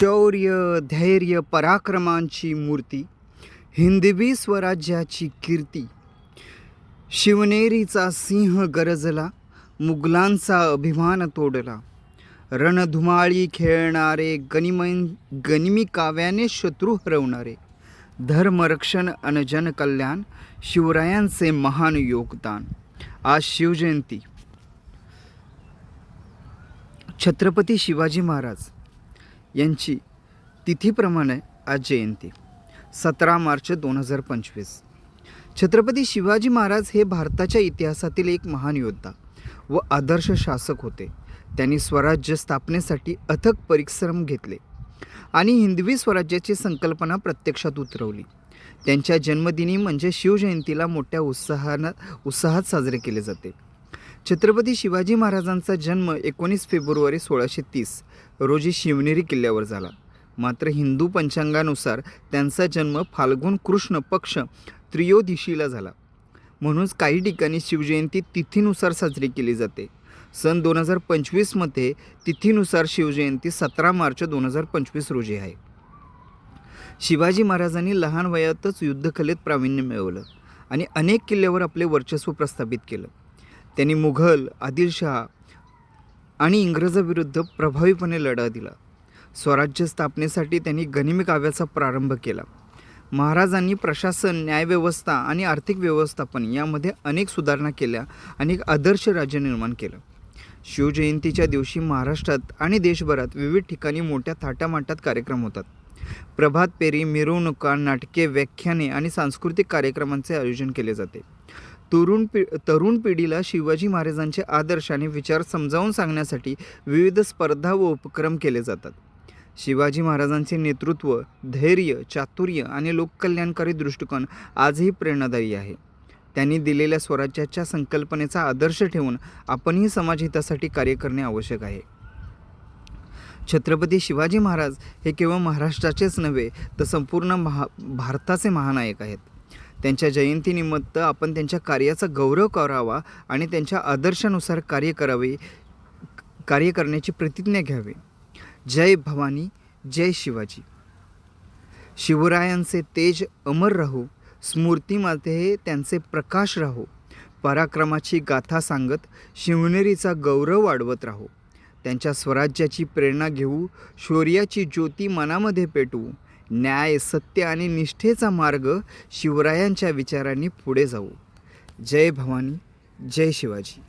शौर्य धैर्य पराक्रमांची मूर्ती हिंदवी स्वराज्याची कीर्ती. शिवनेरीचा सिंह गरजला मुघलांचा अभिमान तोडला. रणधुमाळी खेळणारे गनिमन गनिमी काव्याने शत्रू हरवणारे. धर्मरक्षण आणि जनकल्याण शिवरायांचे महान योगदान. आज शिवजयंती. छत्रपती शिवाजी महाराज. यांची तिथीप्रमाणे आज जयंती सतरा मार्च दोन हजार पंचवीस. छत्रपती शिवाजी महाराज हे भारताच्या इतिहासातील एक महान योद्धा व आदर्श शासक होते. त्यांनी स्वराज्य स्थापनेसाठी अथक परिश्रम घेतले आणि हिंदवी स्वराज्याची संकल्पना प्रत्यक्षात उतरवली. त्यांच्या जन्मदिनी म्हणजे शिवजयंतीला मोठ्या उत्साहानं उत्साहात साजरे केले जाते. छत्रपती शिवाजी महाराजांचा जन्म एकोणीस फेब्रुवारी सोळाशे तीस रोजी शिवनेरी किल्ल्यावर झाला. मात्र हिंदू पंचांगानुसार त्यांचा जन्म फाल्गुन कृष्ण पक्ष त्रियोदिशीला झाला. म्हणूनच काही ठिकाणी शिवजयंती तिथीनुसार साजरी केली जाते. सन दोन हजार पंचवीसमध्ये तिथीनुसार शिवजयंती सतरा मार्च दोन हजार पंचवीस रोजी आहे. शिवाजी महाराजांनी लहान वयातच युद्धकलेत प्रावीण्य मिळवलं आणि अनेक किल्ल्यावर आपले वर्चस्व प्रस्थापित केलं. त्यांनी मुघल आदिलशहा आणि इंग्रजाविरुद्ध प्रभावीपणे लढा दिला. स्वराज्य स्थापनेसाठी त्यांनी गनिमी काव्याचा प्रारंभ केला. महाराजांनी प्रशासन न्यायव्यवस्था आणि आर्थिक व्यवस्थापन यामध्ये अनेक सुधारणा केल्या आणि एक आदर्श राज्य निर्माण केलं. शिवजयंतीच्या दिवशी महाराष्ट्रात आणि देशभरात विविध ठिकाणी मोठ्या थाटामाटात कार्यक्रम होतात. प्रभात फेरी मिरवणुका नाटके व्याख्याने आणि सांस्कृतिक कार्यक्रमांचे आयोजन केले जाते. तरुण पि तरुण पिढीला शिवाजी महाराजांचे आदर्श आणि विचार समजावून सांगण्यासाठी विविध स्पर्धा व उपक्रम केले जातात. शिवाजी महाराजांचे नेतृत्व धैर्य चातुर्य आणि लोककल्याणकारी दृष्टिकोन आजही प्रेरणादायी आहे. त्यांनी दिलेल्या स्वराज्याच्या संकल्पनेचा आदर्श ठेवून आपणही समाजहितासाठी कार्य करणे आवश्यक आहे. छत्रपती शिवाजी महाराज हे केवळ महाराष्ट्राचेच नव्हे तर संपूर्ण महा भारताचे महानायक आहेत. त्यांच्या जयंतीनिमित्त आपण त्यांच्या कार्याचा गौरव करावा आणि त्यांच्या आदर्शानुसार कार्य करावे कार्य करण्याची प्रतिज्ञा घ्यावी. जय भवानी जय शिवाजी. शिवरायांचे तेज अमर राहू स्मृतीमध्ये त्यांचे प्रकाश राहू. पराक्रमाची गाथा सांगत शिवनेरीचा गौरव वाढवत राहू. त्यांच्या स्वराज्याची प्रेरणा घेऊ शौर्याची ज्योती मनामध्ये पेटवू. न्याय सत्य आणि निष्ठेचा मार्ग शिवरायांच्या विचारांनी पुढे जाऊ जय भवानी जय शिवाजी.